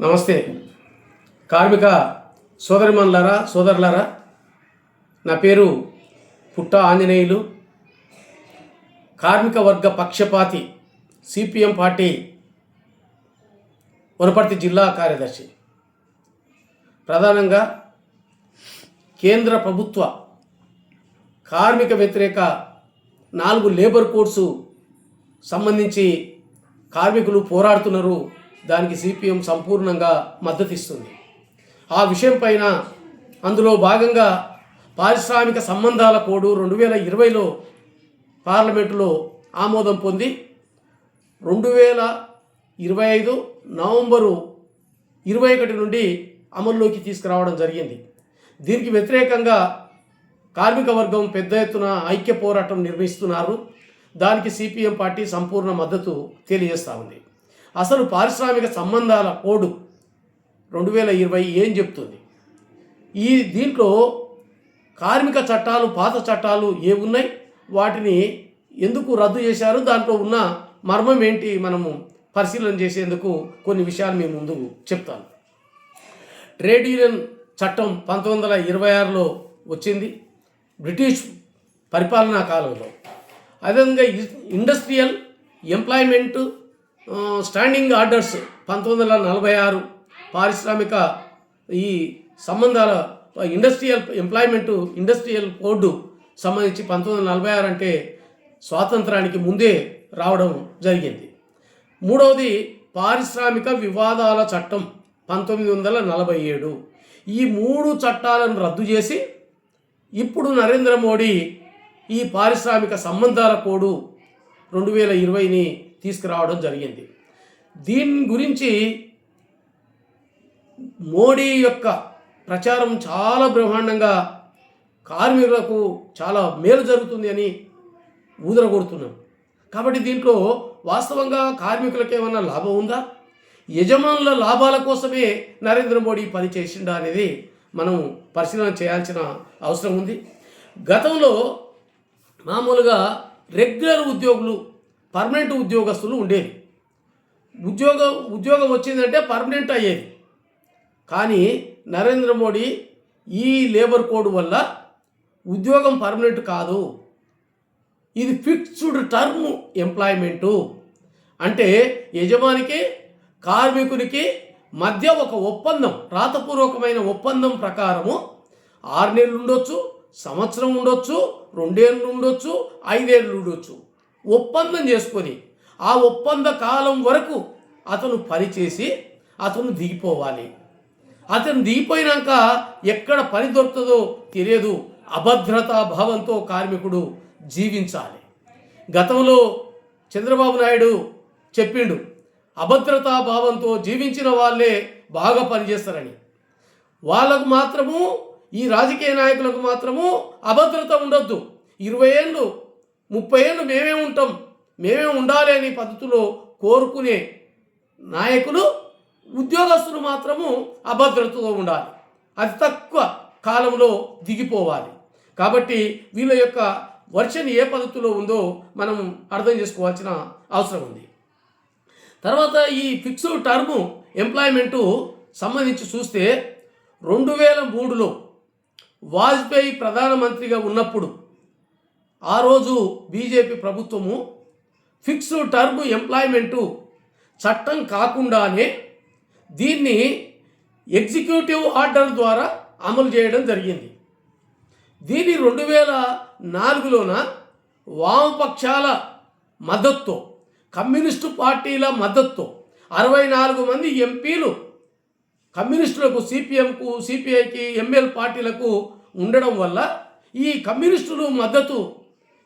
నమస్తే. కార్మిక సోదరిమన్లారా సోదరులారా నా పేరు పుట్ట ఆంజనేయులు. కార్మిక వర్గ పక్షపాతి సిపిఎం పార్టీ వనపర్తి జిల్లా కార్యదర్శి. ప్రధానంగా కేంద్ర ప్రభుత్వ కార్మిక వ్యతిరేక నాలుగు లేబర్ కోడ్సు సంబంధించి కార్మికులు పోరాడుతున్నారు. దానికి సిపిఎం సంపూర్ణంగా మద్దతిస్తుంది ఆ విషయం పైన అందులో భాగంగా పారిశ్రామిక సంబంధాల కోడు రెండు వేల ఇరవైలో పార్లమెంటులో ఆమోదం పొంది రెండు వేల ఇరవై ఐదు నవంబరు ఇరవై ఒకటి నుండి అమల్లోకి తీసుకురావడం జరిగింది. దీనికి వ్యతిరేకంగా కార్మిక వర్గం పెద్ద ఎత్తున ఐక్య పోరాటం నిర్వహిస్తున్నారు. దానికి సిపిఎం పార్టీ సంపూర్ణ మద్దతు తెలియజేస్తూ ఉంది. అసలు పారిశ్రామిక సంబంధాల కోడ్ రెండు వేల ఇరవై ఏం చెప్తుంది? ఈ దీంట్లో కార్మిక చట్టాలు పాత చట్టాలు ఏ ఉన్నాయి? వాటిని ఎందుకు రద్దు చేశారు? దాంట్లో ఉన్న మర్మం ఏంటి? మనము పరిశీలన చేసేందుకు కొన్ని విషయాలు మీ ముందు చెప్తాను. ట్రేడ్ యూనియన్ చట్టం పంతొమ్మిది వందల ఇరవై ఆరులో వచ్చింది. బ్రిటిష్ పరిపాలనా కాలంలో. అదేవిధంగా ఇండస్ట్రియల్ ఎంప్లాయ్మెంట్ స్టాండింగ్ ఆర్డర్స్ పంతొమ్మిది వందల నలభై ఆరు పారిశ్రామిక ఈ సంబంధాల ఇండస్ట్రియల్ ఎంప్లాయ్మెంట్ ఇండస్ట్రియల్ కోడ్ సంబంధించి పంతొమ్మిది వందల నలభై ఆరు అంటే స్వాతంత్రానికి ముందే రావడం జరిగింది. మూడవది పారిశ్రామిక వివాదాల చట్టం పంతొమ్మిది వందల నలభై ఏడు. ఈ మూడు చట్టాలను రద్దు చేసి ఇప్పుడు నరేంద్ర మోడీ ఈ పారిశ్రామిక సంబంధాల కోడు రెండు వేల ఇరవైని తీసుకురావడం జరిగింది. దీని గురించి మోడీ యొక్క ప్రచారం చాలా బ్రహ్మాండంగా కార్మికులకు చాలా మేలు జరుగుతుంది అని ఊదరగొడుతున్నాం. కాబట్టి దీంట్లో వాస్తవంగా కార్మికులకు ఏమైనా లాభం ఉందా? యజమానుల లాభాల కోసమే నరేంద్ర మోడీ పని చేసిండా అనేది మనం పరిశీలన చేయాల్సిన అవసరం ఉంది. గతంలో మామూలుగా రెగ్యులర్ ఉద్యోగులు పర్మనెంట్ ఉద్యోగస్తులు ఉండేవి ఉద్యోగ ఉద్యోగం వచ్చిందంటే పర్మనెంట్ అయ్యేది. కానీ నరేంద్ర మోడీ ఈ లేబర్ కోడ్ వల్ల ఉద్యోగం పర్మనెంట్ కాదు. ఇది ఫిక్స్డ్ టర్మ్ ఎంప్లాయ్మెంటు. అంటే యజమానికి కార్మికునికి మధ్య ఒక ఒప్పందం రాతపూర్వకమైన ఒప్పందం ప్రకారము ఆరు నెలలు ఉండొచ్చు సంవత్సరం ఉండొచ్చు రెండేళ్ళు ఉండొచ్చు ఐదేళ్ళు ఉండొచ్చు. ఒప్పందం చేసుకొని ఆ ఒప్పంద కాలం వరకు అతను పనిచేసి అతను దిగిపోవాలి. అతను దిగిపోయినాక ఎక్కడ పని దొరుకుతుందో తెలియదు. అభద్రతా భావంతో కార్మికుడు జీవించాలి. గతంలో చంద్రబాబు నాయుడు చెప్పిండు అభద్రతా భావంతో జీవించిన వాళ్ళే బాగా పనిచేస్తారని. వాళ్ళకు మాత్రము ఈ రాజకీయ నాయకులకు మాత్రము అభద్రత ఉండొద్దు. ఇరవై ఏళ్ళు ముప్పై ఏళ్ళు మేమే ఉంటాం. మేమే ఉండాలి అనే పద్ధతిలో కోరుకునే నాయకులు ఉద్యోగస్తులు మాత్రము అభద్రతతో ఉండాలి. అతి తక్కువ కాలంలో దిగిపోవాలి. కాబట్టి వీళ్ళ యొక్క వర్షన్ ఏ పద్ధతిలో ఉందో మనం అర్థం చేసుకోవాల్సిన అవసరం ఉంది. తర్వాత ఈ ఫిక్స్డ్ టర్మ్ ఎంప్లాయ్మెంటు సంబంధించి చూస్తే రెండు వేల మూడులో వాజ్పేయి ప్రధానమంత్రిగా ఉన్నప్పుడు ఆ రోజు బీజేపీ ప్రభుత్వము ఫిక్స్డ్ టర్మ్ ఎంప్లాయ్మెంటు చట్టం కాకుండానే దీన్ని ఎగ్జిక్యూటివ్ ఆర్డర్ ద్వారా అమలు చేయడం జరిగింది. దీని రెండు వేల నాలుగులోన వామపక్షాల మద్దతుతో కమ్యూనిస్టు పార్టీల మద్దతుతో అరవై నాలుగు మంది ఎంపీలు కమ్యూనిస్టులకు సిపిఎంకు సిపిఐకి ఎంఎల్ పార్టీలకు ఉండడం వల్ల ఈ కమ్యూనిస్టులు మద్దతు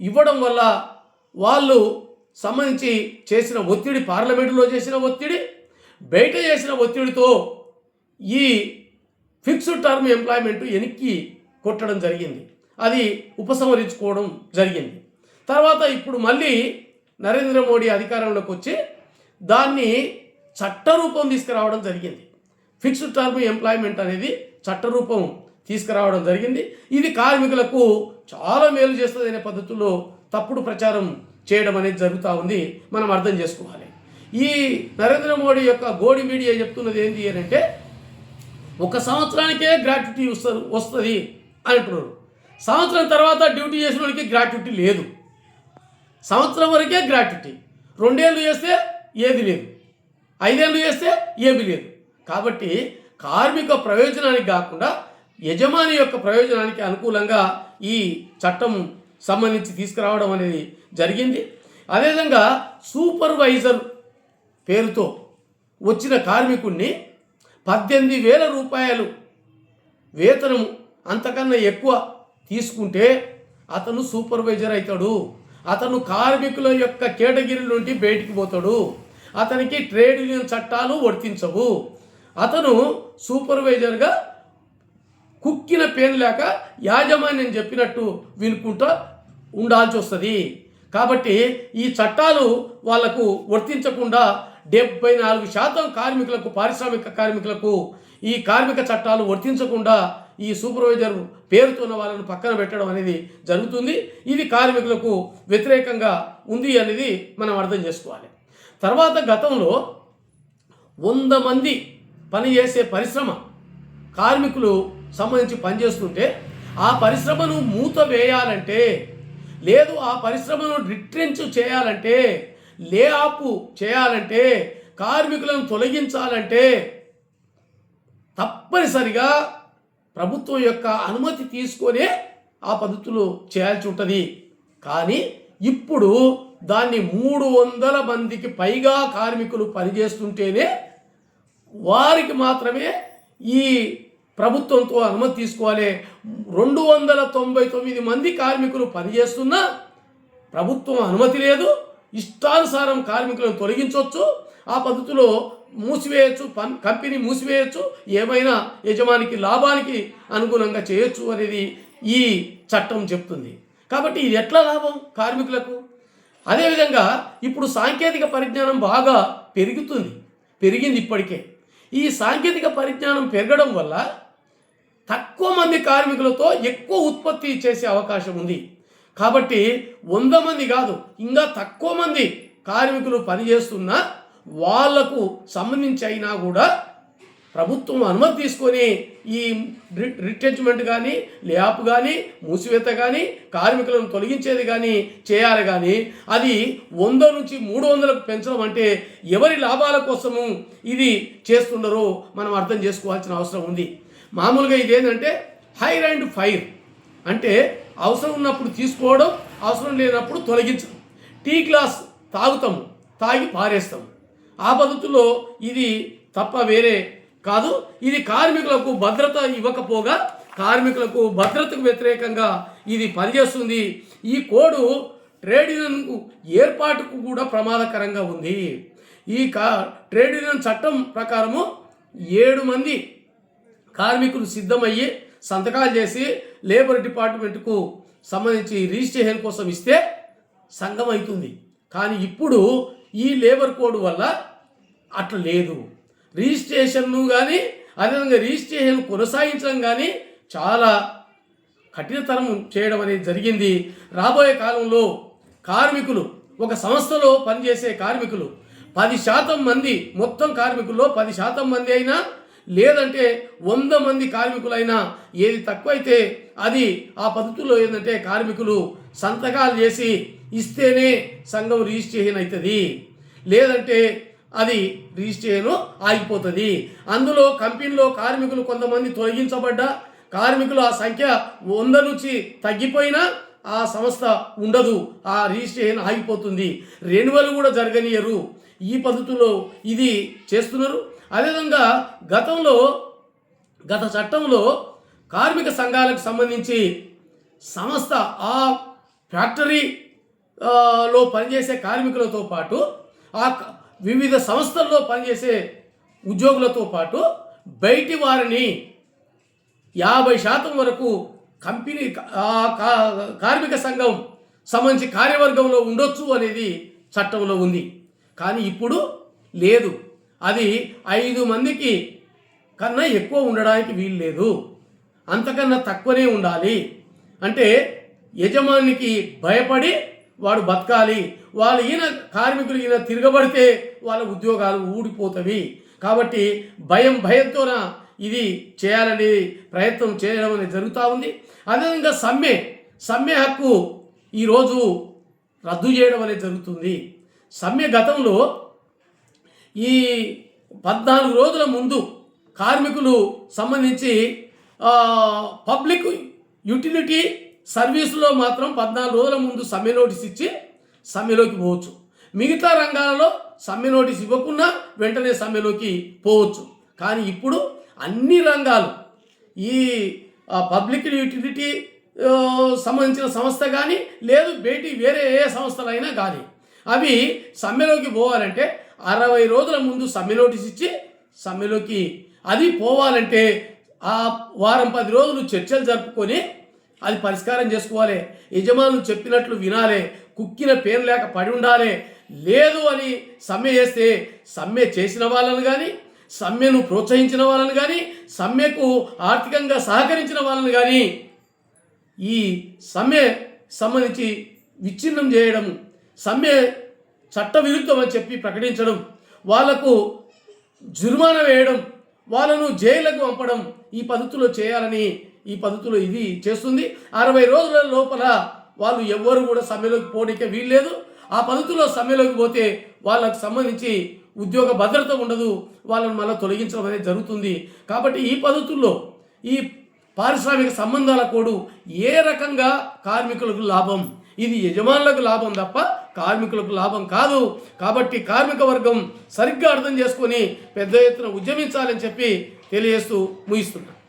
ఇవ్వడం వల్ల వాళ్ళు సంబంధించి చేసిన ఒత్తిడి పార్లమెంటులో చేసిన ఒత్తిడి బయట చేసిన ఒత్తిడితో ఈ ఫిక్స్డ్ టర్మ్ ఎంప్లాయ్మెంట్ వెనక్కి కొట్టడం జరిగింది. అది ఉపసంహరించుకోవడం జరిగింది. తర్వాత ఇప్పుడు మళ్ళీ నరేంద్ర మోడీ అధికారంలోకి వచ్చి దాన్ని చట్టరూపం తీసుకురావడం జరిగింది. ఫిక్స్డ్ టర్మ్ ఎంప్లాయ్మెంట్ అనేది చట్టరూపం తీసుకురావడం జరిగింది. ఇది కార్మికులకు చాలా మేలు చేస్తుంది అనే పద్ధతుల్లో తప్పుడు ప్రచారం చేయడం అనేది జరుగుతూ ఉంది. మనం అర్థం చేసుకోవాలి. ఈ నరేంద్ర మోడీ యొక్క గోడి మీడియా చెప్తున్నది ఏంటి అని అంటే ఒక సంవత్సరానికే గ్రాట్యుటీ వస్తుంది వస్తుంది అని అంటున్నారు. సంవత్సరం తర్వాత డ్యూటీ చేసిన వాళ్ళకి గ్రాట్యుటీ లేదు. సంవత్సరం వరకే గ్రాట్యుటీ. రెండేళ్ళు చేస్తే ఏది లేదు. ఐదేళ్ళు చేస్తే ఏమీ లేదు. కాబట్టి కార్మిక ప్రయోజనానికి కాకుండా యజమాని యొక్క ప్రయోజనానికి అనుకూలంగా ఈ చట్టం సంబంధించి తీసుకురావడం అనేది జరిగింది. అదేవిధంగా సూపర్వైజర్ పేరుతో వచ్చిన కార్మికుణ్ణి పద్దెనిమిది వేల రూపాయలు వేతనము అంతకన్నా ఎక్కువ తీసుకుంటే అతను సూపర్వైజర్ అవుతాడు. అతను కార్మికుల యొక్క కేటగిరీ నుండి బయటికి పోతాడు. అతనికి ట్రేడ్ యూనియన్ చట్టాలు వర్తించవు. అతను సూపర్వైజర్గా కుక్కిన పేరు లేక యాజమాన్యం చెప్పినట్టు వినుకుంటూ ఉండాల్సి వస్తుంది. కాబట్టి ఈ చట్టాలు వాళ్ళకు వర్తించకుండా డెబ్బై నాలుగు శాతం కార్మికులకు పారిశ్రామిక కార్మికులకు ఈ కార్మిక చట్టాలు వర్తించకుండా ఈ సూపర్వైజర్ పేరుతున్న వాళ్ళని పక్కన పెట్టడం అనేది జరుగుతుంది. ఇది కార్మికులకు వ్యతిరేకంగా ఉంది అనేది మనం అర్థం చేసుకోవాలి. తర్వాత గతంలో వంద మంది పనిచేసే పరిశ్రమ కార్మికులు సంబంధించి పనిచేస్తుంటే ఆ పరిశ్రమను మూత వేయాలంటే లేదు ఆ పరిశ్రమను రిట్రెంచ్ చేయాలంటే లే ఆఫ్ చేయాలంటే కార్మికులను తొలగించాలంటే తప్పనిసరిగా ప్రభుత్వం యొక్క అనుమతి తీసుకొనే ఆ పద్ధతులు చేయాల్సి ఉంటుంది. కానీ ఇప్పుడు దాన్ని మూడు వందల మందికి పైగా కార్మికులు పనిచేస్తుంటేనే వారికి మాత్రమే ఈ ప్రభుత్వంతో అనుమతి తీసుకోవాలి. రెండు వందల తొంభై తొమ్మిది మంది కార్మికులు పనిచేస్తున్నా ప్రభుత్వం అనుమతి లేదు. ఇష్టానుసారం కార్మికులను తొలగించవచ్చు ఆ పద్ధతిలో మూసివేయచ్చు పన్ కంపెనీ మూసివేయచ్చు. ఏమైనా యజమానికి లాభానికి అనుగుణంగా చేయొచ్చు అనేది ఈ చట్టం చెప్తుంది. కాబట్టి ఇది ఎట్లా లాభం కార్మికులకు? అదేవిధంగా ఇప్పుడు సాంకేతిక పరిజ్ఞానం బాగా పెరుగుతుంది. పెరిగింది ఇప్పటికే. ఈ సాంకేతిక పరిజ్ఞానం పెరగడం వల్ల తక్కువ మంది కార్మికులతో ఎక్కువ ఉత్పత్తి చేసే అవకాశం ఉంది. కాబట్టి వంద మంది కాదు ఇంకా తక్కువ మంది కార్మికులు పనిచేస్తున్న వాళ్ళకు సంబంధించి అయినా కూడా ప్రభుత్వం అనుమతి తీసుకొని ఈ రిటెచ్మెంట్ కానీ ల్యాప్ కానీ మూసివేత కానీ కార్మికులను తొలగించేది కానీ చేయాలి కానీ అది వంద నుంచి మూడు వందలకు పెంచడం అంటే ఎవరి లాభాల కోసము ఇది చేస్తుండరో మనం అర్థం చేసుకోవాల్సిన అవసరం ఉంది. మామూలుగా ఇది ఏంటంటే హైర్ అండ్ ఫైర్ అంటే అవసరం ఉన్నప్పుడు తీసుకోవడం అవసరం లేనప్పుడు తొలగించడం. టీ గ్లాస్ తాగుతాము తాగి పారేస్తాము. ఆ పద్ధతిలో ఇది తప్ప వేరే కాదు. ఇది కార్మికులకు భద్రత ఇవ్వకపోగా కార్మికులకు భద్రతకు వ్యతిరేకంగా ఇది పనిచేస్తుంది. ఈ కోడు ట్రేడ్ యూనియన్కు ఏర్పాటుకు కూడా ప్రమాదకరంగా ఉంది. ఈ కా ట్రేడ్ యూనియన్ చట్టం ప్రకారము ఏడు మంది కార్మికులు సిద్ధమయ్యి సంతకాలు చేసి లేబర్ డిపార్ట్మెంట్కు సంబంధించి రిజిస్ట్రేషన్ కోసం ఇస్తే సంఘం అవుతుంది కానీ ఇప్పుడు ఈ లేబర్ కోడ్ వల్ల అట్లా లేదు. రిజిస్ట్రేషన్ను కానీ అదేవిధంగా రిజిస్ట్రేషన్ కొనసాగించడం కానీ చాలా కఠినతరం చేయడం అనేది జరిగింది. రాబోయే కాలంలో కార్మికులు ఒక సంస్థలో పనిచేసే కార్మికులు పది శాతం మంది మొత్తం కార్మికుల్లో పది శాతం మంది అయినా లేదంటే వంద మంది కార్మికులైనా ఏది తక్కువైతే అది ఆ పద్ధతుల్లో ఏంటంటే కార్మికులు సంతకాలు చేసి ఇస్తేనే సంఘం రిజిస్ట్రేషన్ అవుతుంది లేదంటే అది రిజిస్ట్రేషన్ ఆగిపోతుంది. అందులో కంపెనీలో కార్మికులు కొంతమంది తొలగించబడ్డా కార్మికులు ఆ సంఖ్య వంద నుంచి తగ్గిపోయినా ఆ సంస్థ ఉండదు ఆ రిజిస్ట్రేషన్ ఆగిపోతుంది. రెన్యువల్ కూడా జరగనియరు. ఈ పద్ధతిలో ఇది చేస్తున్నారు. అదేవిధంగా గతంలో గత చట్టంలో కార్మిక సంఘాలకు సంబంధించి సంస్థ ఆ ఫ్యాక్టరీ లో పనిచేసే కార్మికులతో పాటు ఆ వివిధ సంస్థల్లో పనిచేసే ఉద్యోగులతో పాటు బయటి వారిని యాభై శాతం వరకు కంపెనీ ఆ కా- కార్మిక సంఘం సంబంధించి కార్యవర్గంలో ఉండొచ్చు అనేది చట్టంలో ఉంది. కానీ ఇప్పుడు లేదు. అది ఐదు మందికి కన్నా ఎక్కువ ఉండడానికి వీలు లేదు. అంతకన్నా తక్కువనే ఉండాలి. అంటే యజమానికి భయపడి వాడు బతకాలి. వాళ్ళు ఈయన కార్మికులు ఈయన తిరగబడితే వాళ్ళ ఉద్యోగాలు ఊడిపోతవి. కాబట్టి భయం భయంతోన ఇది చేయాలని ప్రయత్నం చేయడం అనేది జరుగుతూ ఉంది. అదేవిధంగా సమ్మె సమ్మె హక్కు ఈరోజు రద్దు చేయడం అనేది జరుగుతుంది. సమ్మె గతంలో ఈ పద్నాలుగు రోజుల ముందు కార్మికులు సంబంధించి పబ్లిక్ యూటిలిటీ సర్వీసులో మాత్రం పద్నాలుగు రోజుల ముందు సమ్మె నోటీస్ ఇచ్చి సమ్మెలోకి పోవచ్చు. మిగతా రంగాలలో సమ్మె నోటీస్ ఇవ్వకుండా వెంటనే సమ్మెలోకి పోవచ్చు. కానీ ఇప్పుడు అన్ని రంగాలు ఈ పబ్లిక్ యూటిలిటీ సంబంధించిన సంస్థ కానీ లేదు బేటీ వేరే ఏ సంస్థలైనా కానీ అవి సమ్మెలోకి పోవాలంటే అరవై రోజుల ముందు సమ్మె నోటీస్ ఇచ్చి సమ్మెలోకి అది పోవాలంటే ఆ వారం పది రోజులు చర్చలు జరుపుకొని అది పరిష్కారం చేసుకోవాలి. యజమానులు చెప్పినట్లు వినాలి కుక్కిన పేరు లేక పడి ఉండాలి. లేదు అని సమ్మె చేస్తే సమ్మె చేసిన వాళ్ళని కానీ సమ్మెను ప్రోత్సహించిన వాళ్ళని కానీ సమ్మెకు ఆర్థికంగా సహకరించిన వాళ్ళని కానీ ఈ సమ్మె సంబంధించి విచ్ఛిన్నం చేయడం సమ్మె చట్టవిరుద్ధమని చెప్పి ప్రకటించడం వాళ్ళకు జుర్మానా వేయడం వాళ్ళను జైలకు పంపడం ఈ పద్ధతిలో చేయాలని ఈ పద్ధతిలో ఇది చేస్తుంది. అరవై రోజుల లోపల వాళ్ళు ఎవ్వరు కూడా సమ్మెలోకి పోనీకే వీల్లేదు. ఆ పద్ధతిలో సమ్మెలోకి పోతే వాళ్ళకు సంబంధించి ఉద్యోగ భద్రత ఉండదు. వాళ్ళని మళ్ళీ తొలగించడం అనేది జరుగుతుంది. కాబట్టి ఈ పద్ధతుల్లో ఈ పారిశ్రామిక సంబంధాల కోడు ఏ రకంగా కార్మికులకు లాభం? ఇది యజమానులకు లాభం తప్ప కార్మికులకు లాభం కాదు. కాబట్టి కార్మిక వర్గం సరిగ్గా అర్థం చేసుకొని పెద్ద ఎత్తున ఉద్యమించాలని చెప్పి తెలియజేస్తూ ముగిస్తున్నాను